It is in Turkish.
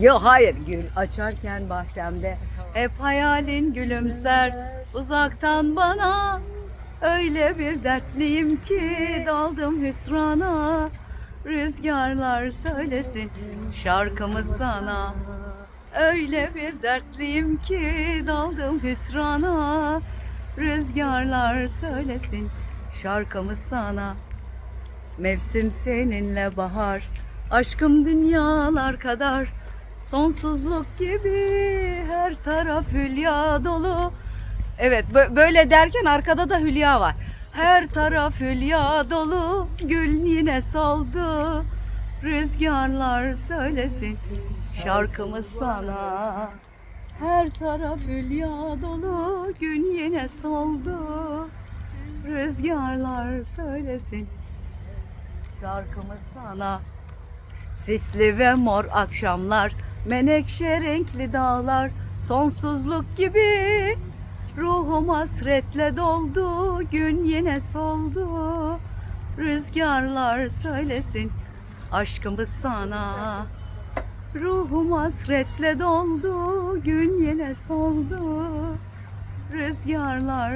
Yok hayır gül açarken bahçemde hep hayalin gülümser. Uzaktan bana öyle bir dertliyim ki daldım hüsrana. Rüzgarlar söylesin şarkımı sana. Öyle bir dertliyim ki daldım hüsrana. Rüzgarlar söylesin şarkımı sana. Mevsim seninle bahar, aşkım dünyalar kadar. Sonsuzluk gibi her taraf hülya dolu. Evet bö- böyle derken arkada da hülya var. Her taraf hülya dolu, gül yine soldu. Rüzgarlar söylesin şarkımız sana. Her taraf hülya dolu, gün yine soldu. Rüzgarlar söylesin şarkımı sana Sisli ve mor akşamlar Menekşe renkli dağlar Sonsuzluk gibi. Ruhum hasretle doldu Gün yine soldu. Rüzgarlar söylesin Aşkımız sana. Ruhum hasretle doldu Gün yine soldu. Rüzgarlar